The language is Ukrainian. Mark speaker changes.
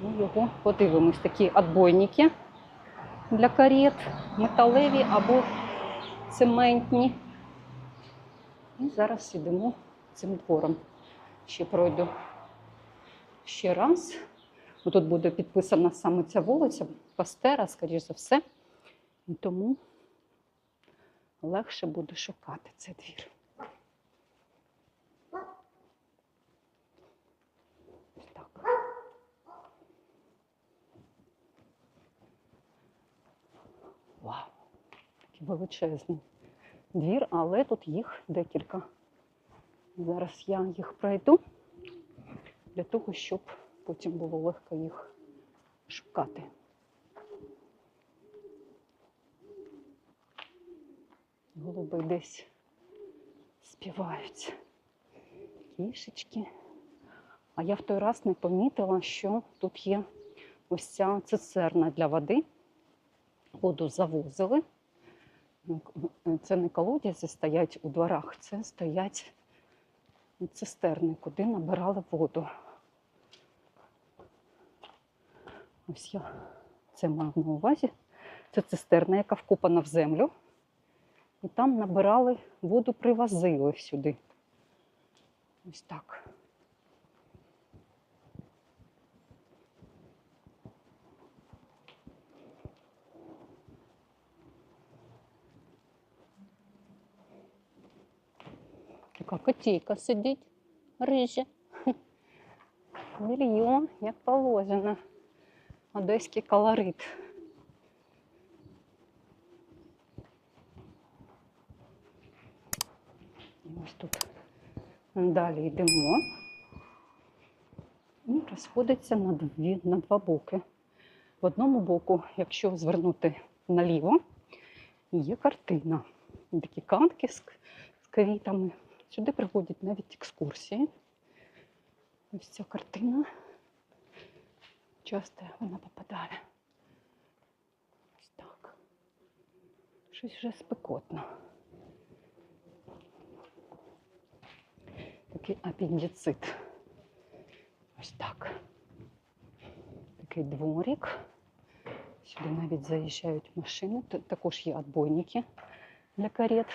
Speaker 1: Ми його подивимось. Такі отбойники для карет, металеві або цементні. І зараз ідемо цим двором. Ще пройду ще раз. Тут буде підписана саме ця вулиця, Пастера, скоріш за все. І тому легше буде шукати цей двір. Ось так. Вау! Такий величезний двір, але тут їх декілька. Зараз я їх пройду для того, щоб потім було легко їх шукати. Голуби десь співають. Кішечки. А я в той раз не помітила, що тут є ось ця цистерна для води. Воду завозили. Ну, Це не колодязі стоять у дворах, це стоять цистерни, куди набирали воду. Ось я це маю на увазі. Це цистерна, яка вкопана в землю. І там набирали воду, привозили сюди. Ось так. Така котейка сидить, рижа. Мільйон, як положено. Одеський колорит. І ось тут далі йдемо. І розходиться на, дві, на два боки. В одному боку, якщо звернути наліво, є картина. Такі кантки з, з квітами. Сюди приводять навіть екскурсії. Ось ця картина. Часто вона попадає. Ось так. Щось вже спекотно. Такий апендицит. Ось так. Такий дворик. Сюди навіть заїжджають машини. Тут також є отбойники для карет.